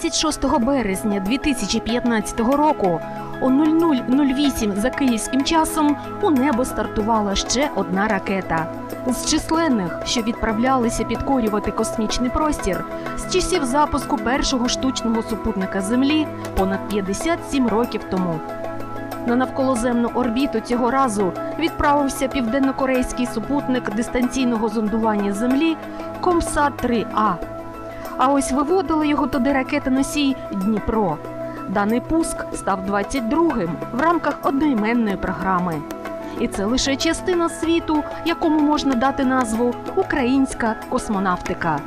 26 березня 2015 року о 00.08 за київським часом у небо стартувала ще одна ракета. З численних, що відправлялися підкорювати космічний простір, з часів запуску першого штучного супутника Землі понад 57 років тому. На навколоземну орбіту цього разу відправився південнокорейський супутник дистанційного зондування Землі Комсат 3А. А ось виводили його туди ракетоносій Дніпро. Даний пуск став 22-м в рамках одноіменної програми. І це лише частина світу, якому можна дати назву Українська космонавтика.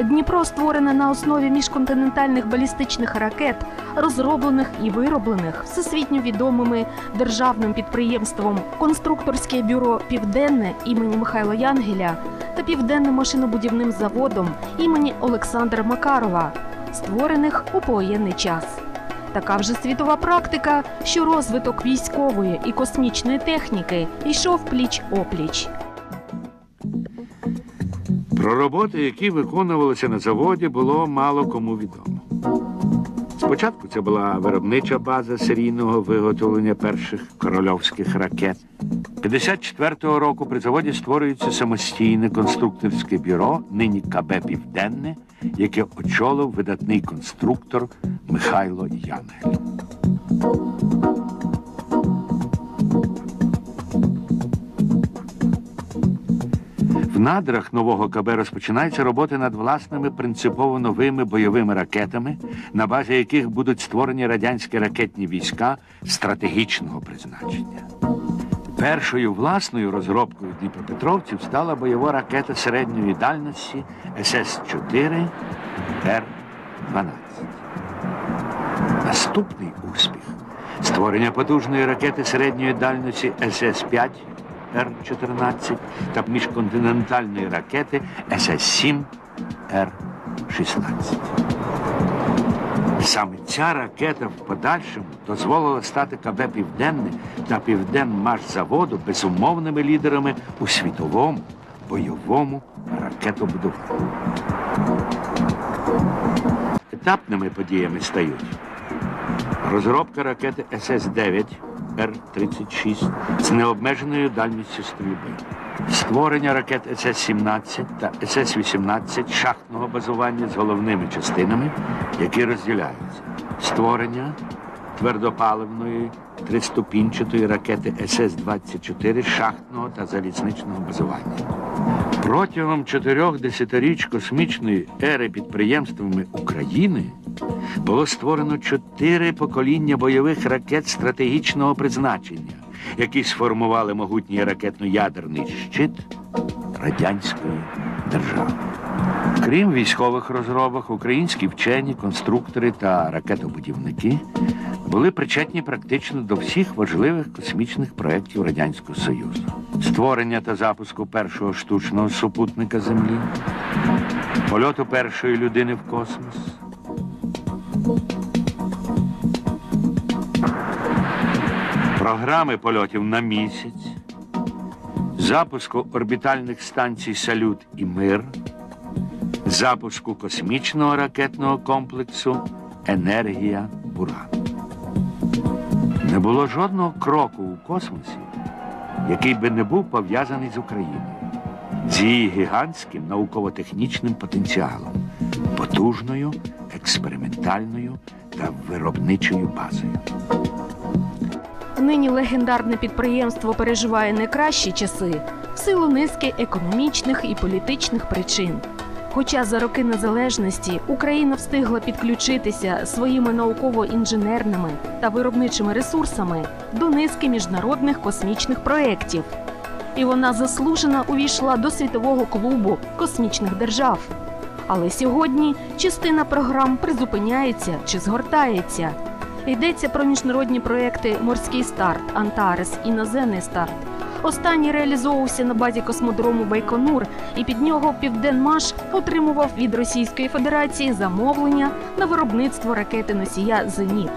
Дніпро створене на основі міжконтинентальних балістичних ракет, розроблених і вироблених всесвітньо відомими державним підприємством Конструкторське бюро Південне імені Михайла Янгеля та Південним машинобудівним заводом імені Олександра Макарова, створених у повоєнний час. Така вже світова практика, що розвиток військової і космічної техніки йшов пліч опліч. Про роботи, які виконувалися на заводі, було мало кому відомо. Спочатку це була виробнича база серійного виготовлення перших корольовських ракет. 54-го року при заводі створюється самостійне конструкторське бюро, нині КБ Південне, яке очолив видатний конструктор Михайло Янгель. Надрах нового КБ розпочинаються роботи над власними принципово новими бойовими ракетами, на базі яких будуть створені радянські ракетні війська стратегічного призначення. Першою власною розробкою Дніпропетровців стала бойова ракета середньої дальності СС-4 Р-12. Наступний успіх створення потужної ракети середньої дальності СС-5 Р-14 та міжконтинентальної ракети СС-7 Р-16. Саме ця ракета в подальшому дозволила стати КБ Південне та Південмашзаводу безумовними лідерами у світовому бойовому ракетобудуванні. Етапними подіями стають розробка ракети СС-9 Р-36 з необмеженою дальністю стрільби, створення ракет СС-17 та СС-18 шахтного базування з головними частинами, які розділяються, створення твердопаливної триступінчатої ракети СС-24 шахтного та залізничного базування. Протягом чотирьох десятиріч космічної ери підприємствами України було створено чотири покоління бойових ракет стратегічного призначення, які сформували могутній ракетно-ядерний щит радянської держави. Крім військових розробок, українські вчені, конструктори та ракетобудівники були причетні практично до всіх важливих космічних проєктів Радянського Союзу. Створення та запуску першого штучного супутника Землі, польоту першої людини в космос, програми польотів на місяць, запуску орбітальних станцій Салют і Мир, запуску космічного ракетного комплексу Енергія Буран. Не було жодного кроку у космосі, який би не був пов'язаний з Україною, з її гігантським науково-технічним потенціалом, потужною, експериментальною та виробничою базою. Нині легендарне підприємство переживає найкращі часи в силу низки економічних і політичних причин. Хоча за роки незалежності Україна встигла підключитися своїми науково-інженерними та виробничими ресурсами до низки міжнародних космічних проєктів. І вона заслужено увійшла до світового клубу космічних держав. Але сьогодні частина програм призупиняється чи згортається. Йдеться про міжнародні проекти Морський старт, Антарес, Іноземний старт. Останній реалізовувався на базі космодрому Байконур, і під нього Південмаш отримував від Російської Федерації замовлення на виробництво ракети носія Зеніт.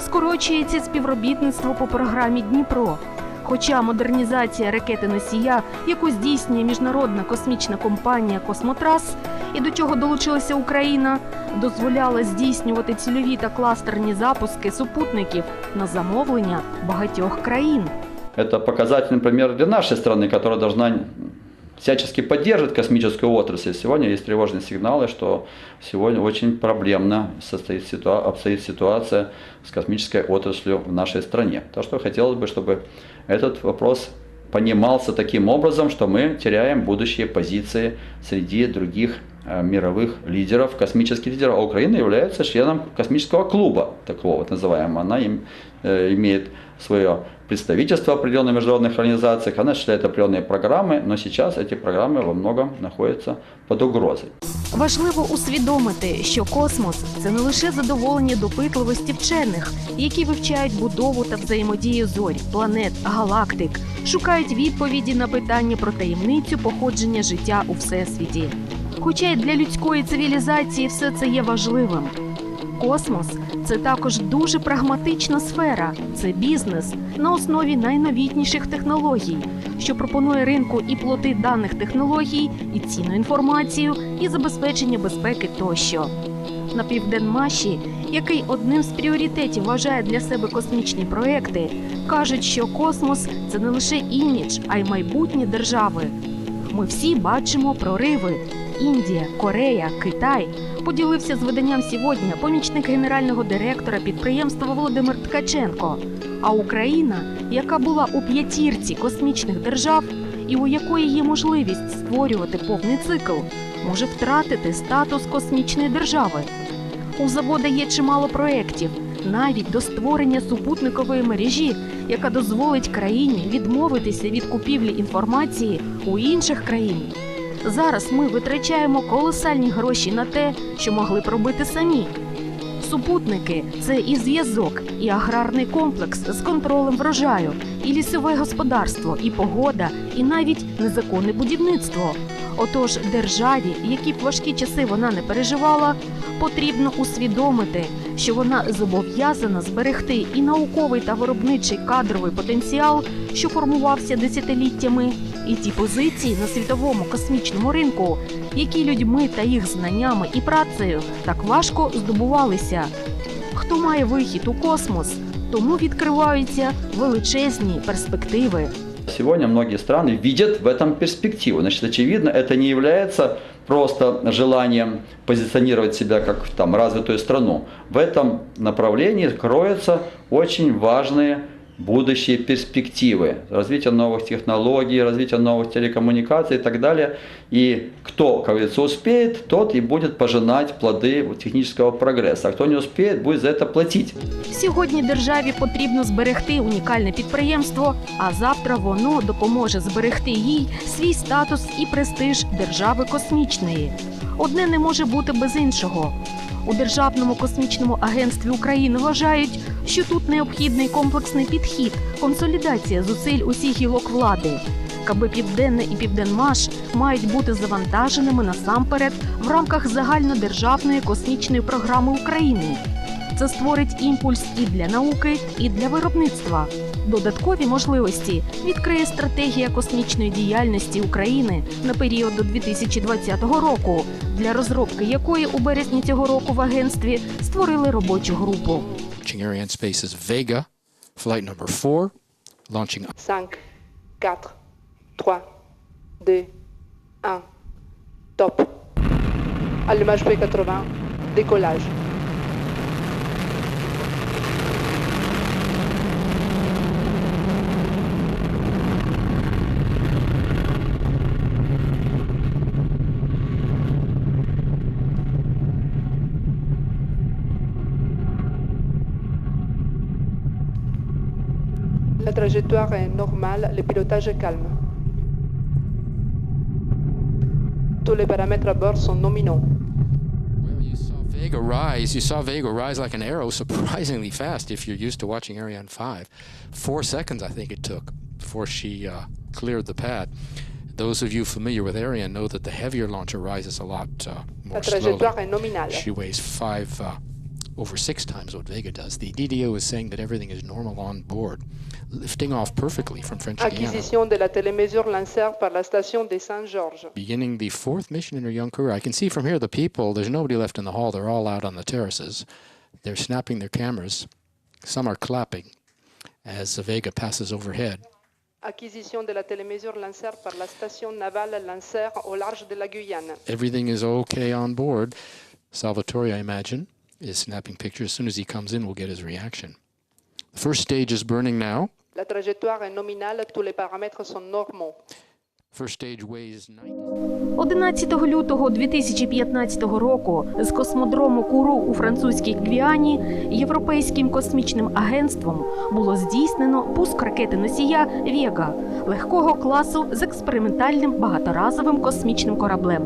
Скорочується співробітництво по програмі Дніпро. Хоча модернізація ракети носія, яку здійснює міжнародна космічна компанія Космотрас, і до чого долучилася Україна, дозволяла здійснювати цільові та кластерні запуски супутників на замовлення багатьох країн. Это показательный пример для нашей страны, которая должна всячески поддерживать космическую отрасль. Сегодня есть тревожные сигналы, что сегодня очень проблемно состоит ситуа- обстоит ситуация с космической отраслью в нашей стране. То, что хотелось бы, чтобы этот вопрос понимался таким образом, что мы теряем будущие позиции среди других э, мировых лидеров, космических лидеров. А Украина является членом космического клуба, такого вот называемого. Она им, э, имеет свое представительство в определенных международных организациях, она осуществляет определенные программы, но сейчас эти программы во многом находятся под угрозой. Важливо усвідомити, що космос це не лише задоволення допитливості вчених, які вивчають будову та взаємодію зорь, планет, галактик, шукають відповіді на питання про таємницю походження життя у всесвіті. Хоча й для людської цивілізації все це є важливим. Космос це також дуже прагматична сфера, це бізнес на основі найновітніших технологій, що пропонує ринку і плоти даних технологій, і цінну інформацію, і забезпечення безпеки тощо. На Південмаші, який одним з пріоритетів вважає для себе космічні проекти, кажуть, що космос це не лише імідж, а й майбутнє держави. Ми всі бачимо прориви. Індія, Корея, Китай поділився з виданням сьогодні помічник генерального директора підприємства Володимир Ткаченко. А Україна, яка була у п'ятірці космічних держав і у якої є можливість створювати повний цикл, може втратити статус космічної держави. У завода є чимало проєктів, навіть до створення супутникової мережі, яка дозволить країні відмовитися від купівлі інформації у інших країн. Зараз ми витрачаємо колосальні гроші на те, що могли б робити самі. Супутники це і зв'язок, і аграрний комплекс з контролем врожаю, і лісове господарство, і погода, і навіть незаконне будівництво. Отож, державі, які б важкі часи вона не переживала, потрібно усвідомити, що вона зобов'язана зберегти і науковий та виробничий кадровий потенціал, що формувався десятиліттями, і ті позиції на світовому космічному ринку, які людьми та їх знаннями і працею так важко здобувалися. Хто має вихід у космос, тому відкриваються величезні перспективи. Сегодня многие страны видят в этом перспективу. Значит, очевидно, это не является просто желанием позиционировать себя как там развитую страну. В этом направлении кроются очень важные будущие перспективы, развитие новых технологий, развитие новых телекоммуникаций и так далее. И кто, как говорится, успеет, тот и будет пожинать плоды технического прогресса. А кто не успеет, будет за это платить. Сьогодні державі потрібно зберегти унікальне підприємство, а завтра воно допоможе зберегти їй свій статус і престиж держави космічної. Одне не може бути без іншого. У Державному космічному агентстві України вважають, що тут необхідний комплексний підхід, консолідація зусиль усіх гілок влади. КБ Південне і Південмаш мають бути завантаженими насамперед в рамках загальнодержавної космічної програми України. Це створить імпульс і для науки, і для виробництва. Додаткові можливості відкриє стратегія космічної діяльності України на період до 2020 року, для розробки якої у березні цього року в агентстві створили робочу групу. Vega, flight number four, launching 5, 4, 3, 2, 1. Top. Allumage P80, décollage. Trajectoire est normale, le pilotage est calme. Tous les paramètres à bord sont nominaux. Well, you saw Vega rise. You saw Vega rise like an arrow surprisingly fast if you're used to watching Ariane 5. Four seconds, I think it took, before she uh, cleared the pad. Those of you familiar with Ariane know that the heavier launcher rises a lot uh, La more slowly. trajectoire est nominale. She weighs five, uh, over six times what Vega does. The DDO is saying that everything is normal on board, lifting off perfectly from French Guiana. Acquisition de la télémesure Lancer par la station des Saint-Georges. Beginning the fourth mission in her young career. I can see from here the people, there's nobody left in the hall. They're all out on the terraces. They're snapping their cameras. Some are clapping as the Vega passes overhead. Acquisition de la télémesure Lancer par la station navale Lancer au large de la Guyane. Everything is okay on board. Salvatore, I imagine, is snapping pictures. As soon as he comes in, we'll get his reaction. The first stage is burning now. La trajectoire est nominale, tous les paramètres sont normaux. First stage weighs 90. 11 лютого 2015 року з космодрому Куру у французькій Гвіані Європейським космічним агентством було здійснено пуск ракети носія Вєга легкого класу з експериментальним багаторазовим космічним кораблем.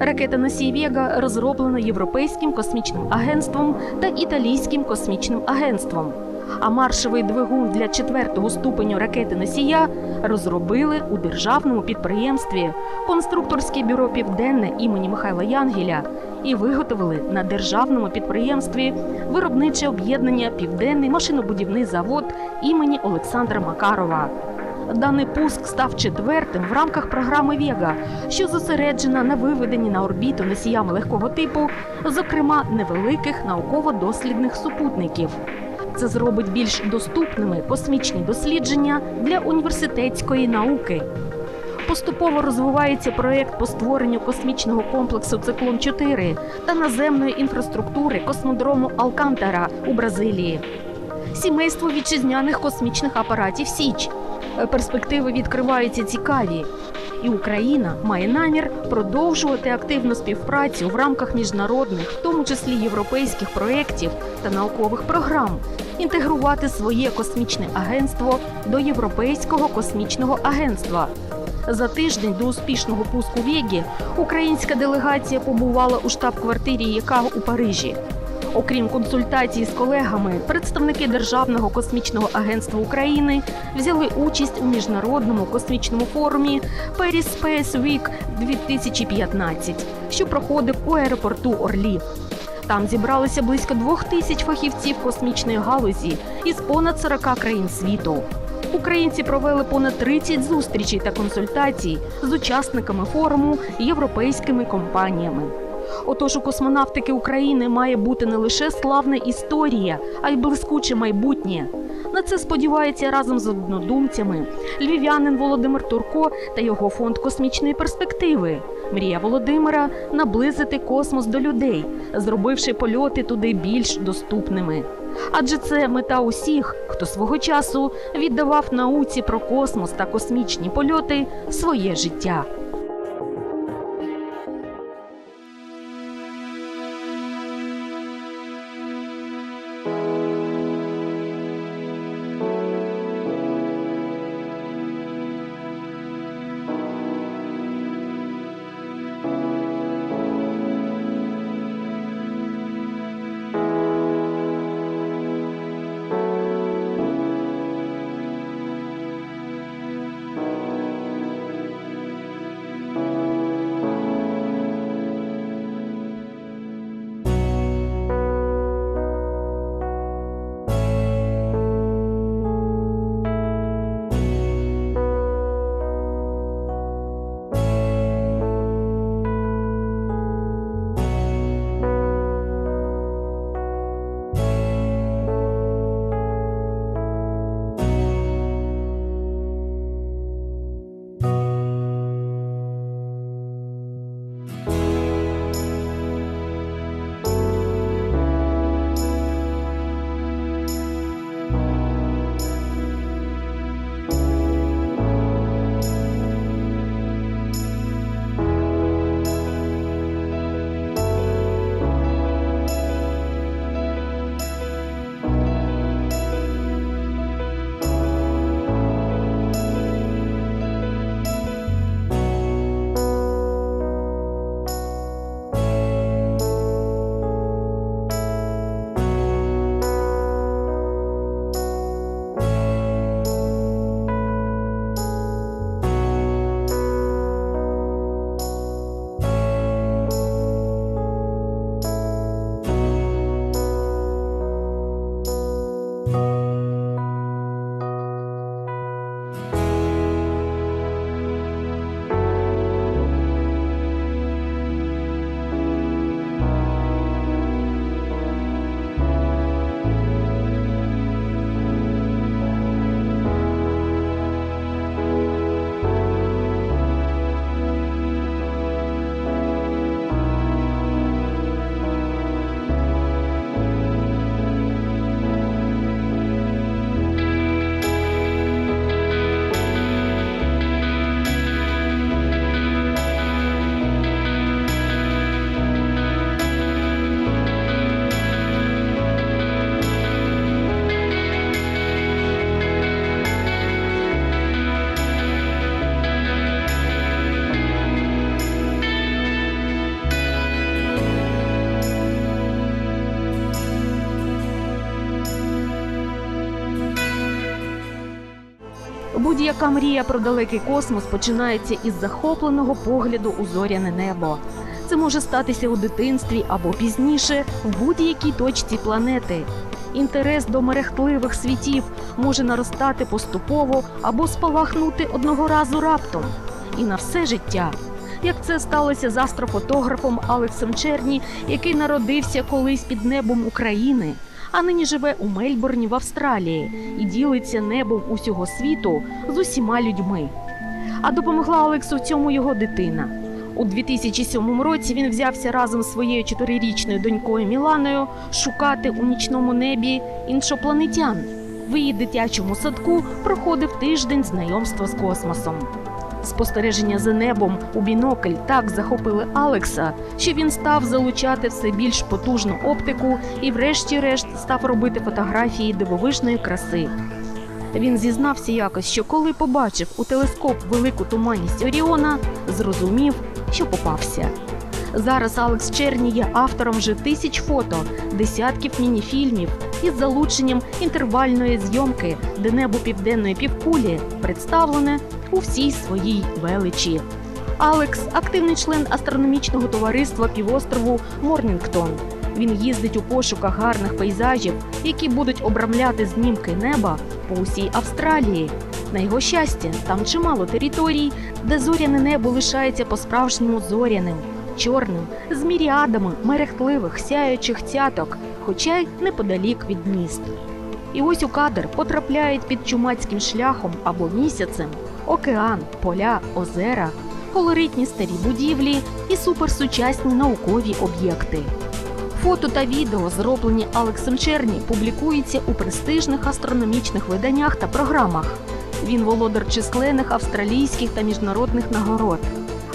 Ракета носій Вєга розроблена Європейським космічним агентством та Італійським космічним агентством. А маршовий двигун для четвертого ступеню ракети носія розробили у державному підприємстві конструкторське бюро Південне імені Михайла Янгеля і виготовили на державному підприємстві виробниче об'єднання Південний машинобудівний завод імені Олександра Макарова. Даний пуск став четвертим в рамках програми Вега, що зосереджена на виведенні на орбіту носіями легкого типу, зокрема невеликих науково-дослідних супутників. Це зробить більш доступними космічні дослідження для університетської науки. Поступово розвивається проєкт по створенню космічного комплексу Циклон 4 та наземної інфраструктури космодрому Алкантара у Бразилії. Сімейство вітчизняних космічних апаратів Січ. Перспективи відкриваються цікаві, і Україна має намір продовжувати активну співпрацю в рамках міжнародних, в тому числі європейських проєктів та наукових програм, інтегрувати своє космічне агентство до Європейського космічного агентства. За тиждень до успішного пуску Вегі українська делегація побувала у штаб-квартирі ЯКА у Парижі. Окрім консультацій з колегами, представники Державного космічного агентства України взяли участь у міжнародному космічному форумі Paris Space Week 2015, що проходив у аеропорту Орлі. Там зібралися близько двох тисяч фахівців космічної галузі із понад 40 країн світу. Українці провели понад 30 зустрічей та консультацій з учасниками форуму європейськими компаніями. Отож, у космонавтики України має бути не лише славна історія, а й блискуче майбутнє. На це сподівається разом з однодумцями львів'янин Володимир Турко та його фонд космічної перспективи. Мрія Володимира наблизити космос до людей, зробивши польоти туди більш доступними. Адже це мета усіх, хто свого часу віддавав науці про космос та космічні польоти своє життя. Будь-яка мрія про далекий космос починається із захопленого погляду у зоряне небо. Це може статися у дитинстві або пізніше в будь-якій точці планети. Інтерес до мерехтливих світів може наростати поступово або спалахнути одного разу раптом і на все життя. Як це сталося з астрофотографом Алексом Черні, який народився колись під небом України, а нині живе у Мельбурні в Австралії і ділиться небом усього світу з усіма людьми. А допомогла Алексу в цьому його дитина. У 2007 році він взявся разом з своєю чотирирічною донькою Міланою шукати у нічному небі іншопланетян. В її дитячому садку проходив тиждень знайомства з космосом. Спостереження за небом у бінокль так захопили Алекса, що він став залучати все більш потужну оптику і, врешті-решт, став робити фотографії дивовижної краси. Він зізнався якось, що коли побачив у телескоп велику туманність Оріона, зрозумів, що попався. Зараз Алекс Черні є автором вже тисяч фото, десятків мініфільмів із залученням інтервальної зйомки, де небо південної півкулі представлене у всій своїй величі. Алекс активний член астрономічного товариства півострову Морнінгтон. Він їздить у пошуках гарних пейзажів, які будуть обрамляти знімки неба по усій Австралії. На його щастя, там чимало територій, де зоряне небо лишається по-справжньому зоряним, чорним, з міріадами мерехтливих сяючих цяток, хоча й неподалік від міст. І ось у кадр потрапляють під чумацьким шляхом або місяцем океан, поля, озера, колоритні старі будівлі і суперсучасні наукові об'єкти. Фото та відео, зроблені Алексом Черні, публікуються у престижних астрономічних виданнях та програмах. Він володар численних австралійських та міжнародних нагород.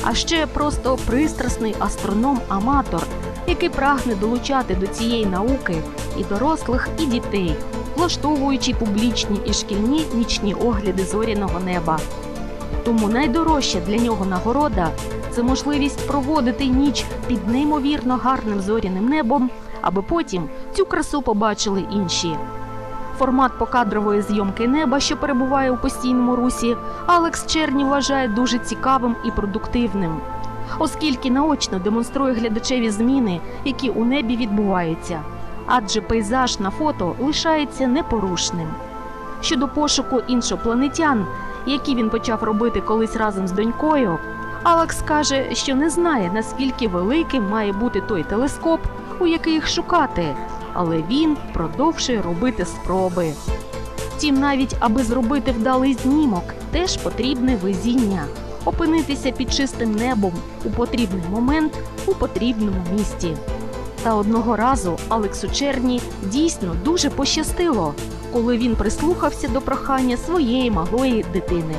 А ще просто пристрасний астроном-аматор, який прагне долучати до цієї науки і дорослих, і дітей, влаштовуючи публічні і шкільні нічні огляди зоряного неба. Тому найдорожча для нього нагорода це можливість проводити ніч під неймовірно гарним зоряним небом, аби потім цю красу побачили інші. Формат покадрової зйомки неба, що перебуває у постійному русі, Алекс Черні вважає дуже цікавим і продуктивним, оскільки наочно демонструє глядачеві зміни, які у небі відбуваються, адже пейзаж на фото лишається непорушним. Щодо пошуку іншопланетян, які він почав робити колись разом з донькою, Алекс каже, що не знає, наскільки великим має бути той телескоп, у який їх шукати, але він продовжує робити спроби. Втім, навіть аби зробити вдалий знімок, теж потрібне везіння опинитися під чистим небом у потрібний момент у потрібному місці. Та одного разу Алексу Черні дійсно дуже пощастило, коли він прислухався до прохання своєї малої дитини.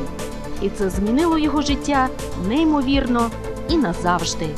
І це змінило його життя неймовірно і назавжди.